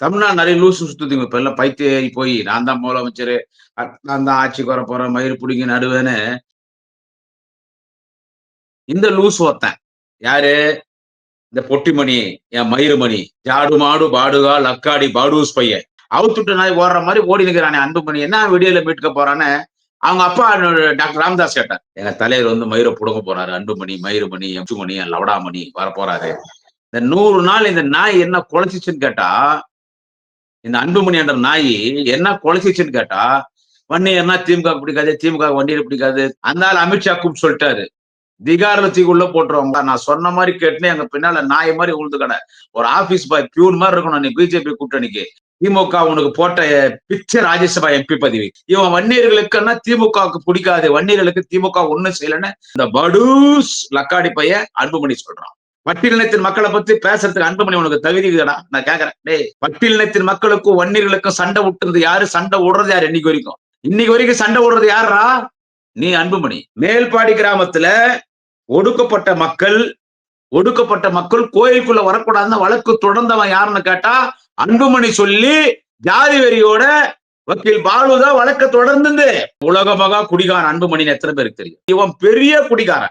தமிழ்நாடு நிறைய லூசு சுத்துதுங்க இப்ப எல்லாம் பைத்தியேறி போய் நான் தான் முதலமைச்சர் நான் தான் ஆட்சிக்கு வர போறேன் மயிறு பிடிங்க நடுவேன்னு. இந்த லூஸ் ஒருத்தன் யாரு? இந்த பொட்டிமணி என் மயிறுமணி ஜாடு மாடு பாடுகால் அக்காடி பாடூஸ் பையன். அவுத்துட்டு நாய் ஓடுற மாதிரி ஓடி நிற்கிறானே அன்புமணி. என்ன வீடியோல மீட்க போறான்னு அவங்க அப்பா டாக்டர் ராமதாஸ் கேட்டார். எங்க தலைவர் வந்து மயிரை புடுங்க போறாரு அன்புமணி மயிறுமணி எம்சுமணி லவடாமணி வர போறாரு இந்த நூறு நாள் இந்த நாய் என்ன குழச்சிச்சுன்னு கேட்டா இந்த அன்புமணி என்ற நாய் என்ன கொலைசிச்சுன்னு கேட்டா வண்டி என்ன திமுக பிடிக்காது திமுக வண்டியில் பிடிக்காது. அந்த ஆள் அமித்ஷா கூப்பிட்டு சொல்லிட்டாரு. திகார்ல தீ உள்ள போட்டுருவாங்க நான் சொன்ன மாதிரி கேட்டுனே எங்க பின்னால நாய் மாதிரி உழுது ஒரு ஆபீஸ் பாய் பியூன் மாதிரி இருக்கணும் நீ பிஜேபி கூட்டணிக்கு. திமுக உனக்கு போட்ட பிச்சை ராஜ்யசபா எம்பி பதவி. இவன் வன்னியர்களுக்குன்னா திமுகவுக்கு பிடிக்காது. வன்னியர்களுக்கு திமுக ஒண்ணும் செய்யலன்னு இந்த படூஸ் லக்காடி பையன் அன்புமணி சொல்றான். பட்டியலினத்தின் மக்களை பத்தி பேசுறதுக்கு அன்புமணி உனக்கு தகுதி இருக்குதாடா? நான் கேக்குறேன். டேய் பட்டியலினத்தின் மக்களுக்கும் வன்னியர்களுக்கும் சண்டை விட்டுறது யாரு? சண்டை விடுறது யாரு இன்னைக்கு வரைக்கும்? இன்னைக்கு வரைக்கும் சண்டை விடுறது யாரா நீ அன்புமணி மேல்பாடி கிராமத்துல ஒடுக்கப்பட்ட மக்கள் ஒடுக்கப்பட்ட மக்கள் கோயிலுக்குள்ள வரக்கூடாதுன்னு வழக்கு தொடர்ந்தவன் யாருன்னு கேட்டா அன்புமணி சொல்லி ஜாதி வெறியோட வக்கீல் பாலுதான் வழக்க தொடர்ந்து உலக குடிகாரன் அன்புமணின்னு எத்தனை பேருக்கு தெரியும்? இவன் பெரிய குடிகாரன்.